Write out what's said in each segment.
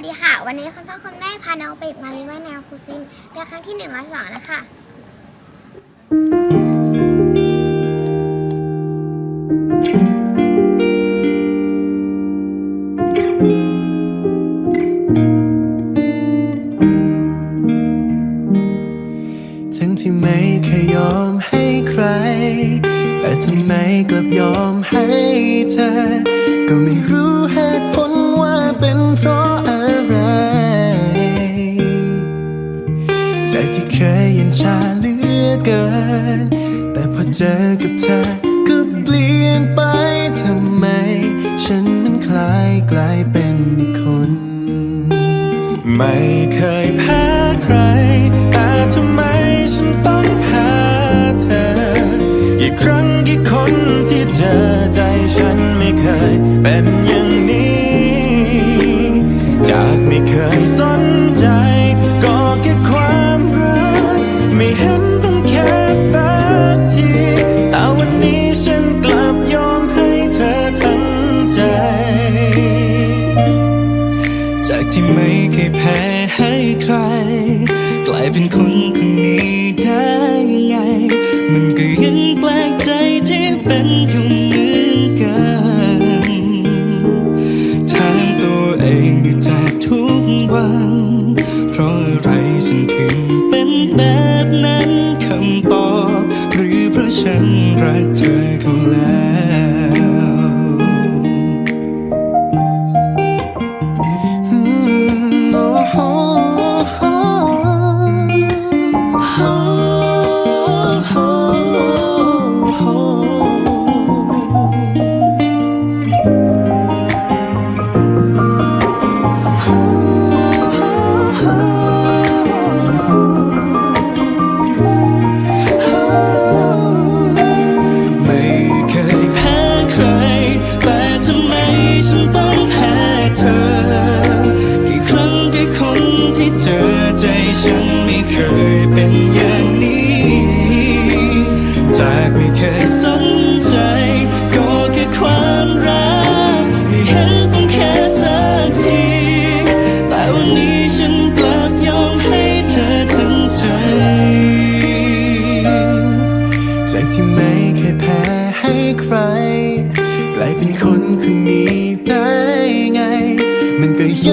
วัสดีค่ะ วันนี้คุณพ่อคุณแม่พาน้องไปมาเรียนว่ายน้ำครูซินเป็นครั้งที่หนึ่งร้อยสองนะคะทั้งที่ไม่เคยยอมให้ใคร แต่ทำไมกลับยอมให้เธอ ก็ไม่รู้เหตุผลว่าเป็นเพราะ เคยเย็นชาเหลือเกิน แต่พอเจอกับเธอก็เปลี่ยนไปทำไม ฉันมันคล้ายกลายเป็นอีกคน ไม่เคยแพ้ใคร แต่ทำไมฉันต้องแพ้เธอ กี่ครั้งกี่คนที่เจอใจฉันไม่เคยเป็นอย่าง home.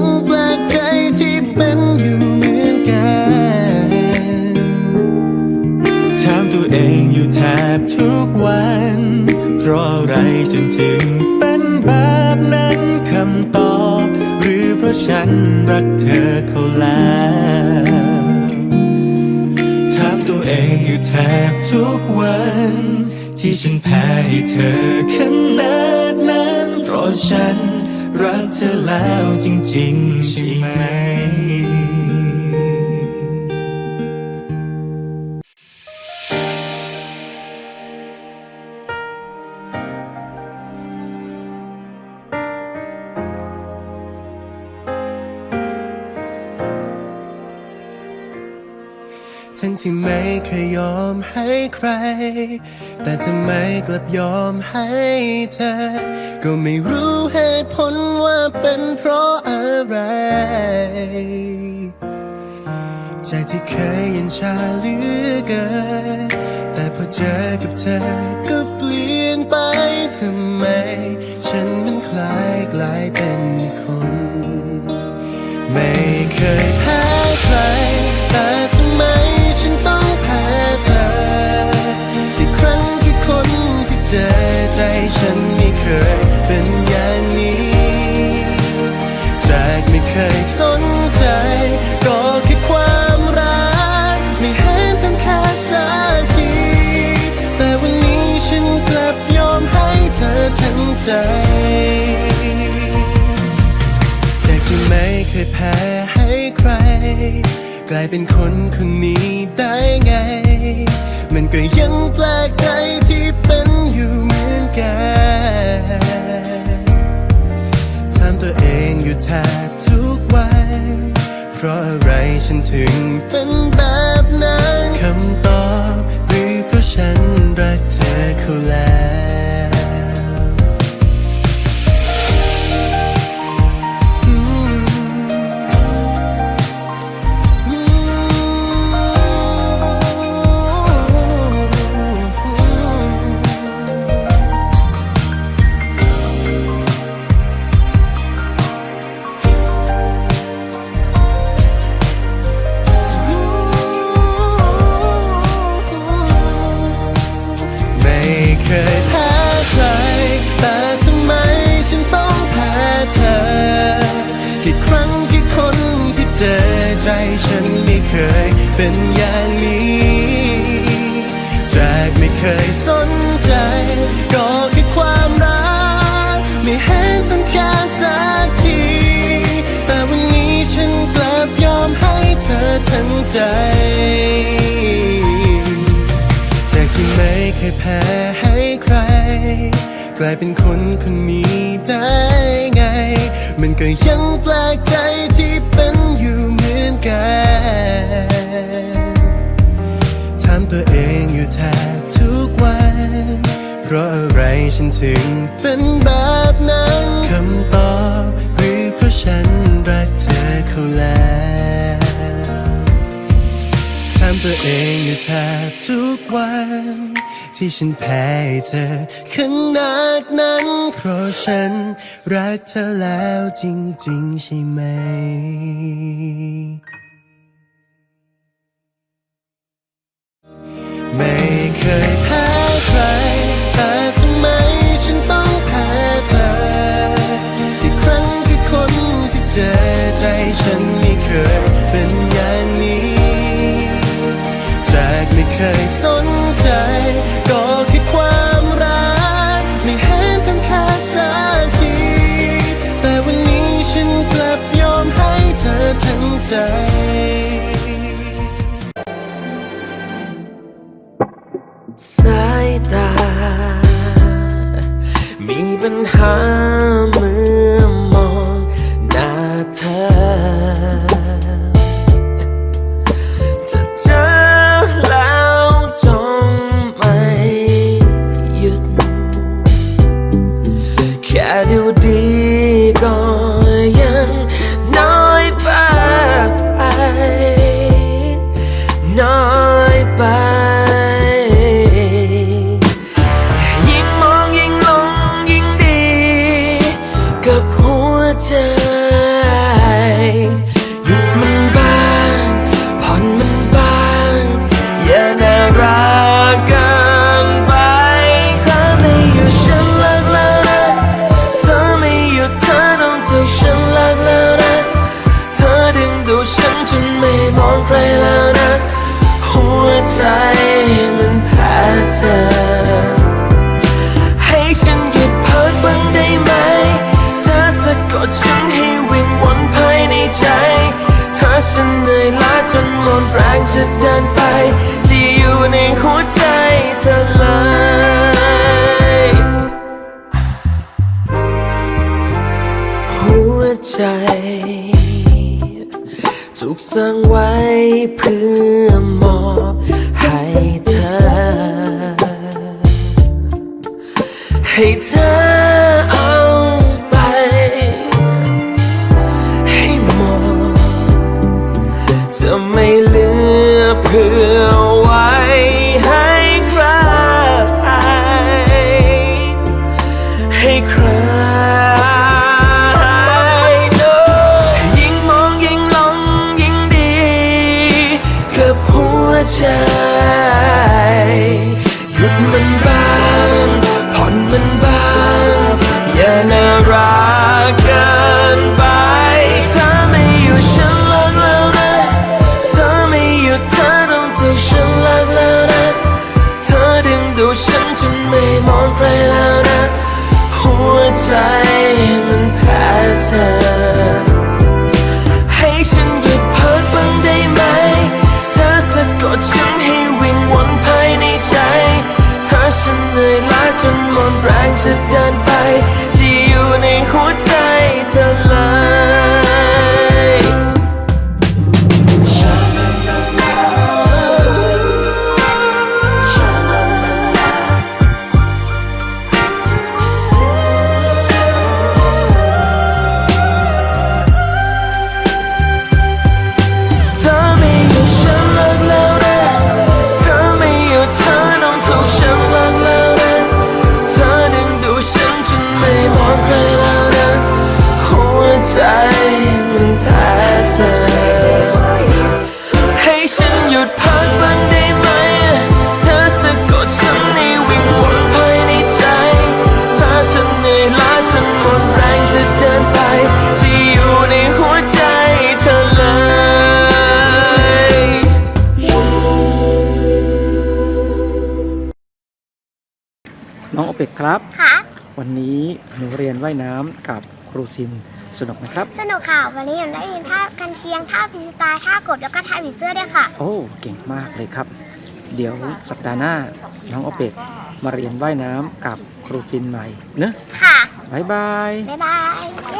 ยังแปลกใจที่เป็นอยู่เหมือนกันถามตัวเองอยู่แทบทุกวัน เพราะอะไรฉันจึงเป็นแบบนั้นคำตอบ หรือเพราะฉันรักเธอเขาแล้วถามตัวเองอยู่แทบทุกวัน ที่ฉันแพ้ให้เธอขนาดนั้นเพราะฉัน รักเธอแล้วจริงๆใช่ไหม ทั้งที่ไม่เคยยอมให้ใคร แต่ทำไมกลับยอมให้เธอ ก็ไม่รู้เหตุผลว่าเป็นเพราะอะไรใจที่เคยเย็นชาเหลือเกินแต่พอเจอกับเธอก็เปลี่ยนไปทำไม ฉันมันคล้ายกลายเป็นคน ไม่เคยแพ้ใคร ใจฉันไม่เคยเป็นอย่างนี้ จากไม่เคยสนใจ ก็แค่ความรัก ไม่เห็นต้องแค่สักที แต่วันนี้ฉันกลับยอมให้เธอทั้งใจ จากที่ไม่เคยแพ้ให้ใคร กลายเป็นคนคนนี้ได้ไง มันก็ยังแปลกใจที่เป็นอยู่ ถามตัวเองอยู่แทบทุกวัน เพราะอะไรฉันถึงเป็นแบบนั้นคำตอบหรือเพราะฉันรักเธอเขาแล้ว ฉันไม่เคยเป็นอย่างนี้ จากไม่เคยสนใจ ก็แค่ความรัก ไม่เห็นต้องแค่สักที แต่วันนี้ฉันกลับยอมให้เธอทั้งใจ จากที่ไม่เคยแพ้ให้ใคร กลายเป็นคนคนนี้ได้ไง มันก็ยังแปลกใจที่ เพราะอะไรฉันถึงเป็นแบบนั้นคำตอบหรือเพราะฉันรักเธอเขาแล้วถามตัวเองอยู่แทบทุกวัน ที่ฉันแพ้เธอขนาดนั้น เพราะฉันรักเธอแล้วจริงๆใช่ไหมไม่เคย ใจมันแพ้เธอ ให้ฉันหยุดพักบ้างได้ไหม เธอสะกดฉันให้วิ่งวนภายในใจ เธอฉันเหนื่อยล้าจนหมดแรงจะเดินไป ที่อยู่ในหัวใจเธอเลยหัวใจถูกสร้างไว้เพื่อ ให้ นแรงจะเดินไป ที่อยู่ในหัวใจเธอ เป็กครับ ค่ะ วันนี้หนูเรียนว่ายน้ำกับครูซินสนุกไหมครับ สนุกค่ะ วันนี้หนูได้เรียนท่ากันเชียง ท่าพิสไตล์ท่ากดแล้วก็ท่าผีเสื้อด้วยค่ะ โอ้เก่งมากเลยครับ เดี๋ยวสัปดาห์หน้าน้องโอเป็กมาเรียนว่ายน้ำกับครูซินใหม่เนอะค่ะบายบาย บ๊ายบายเย้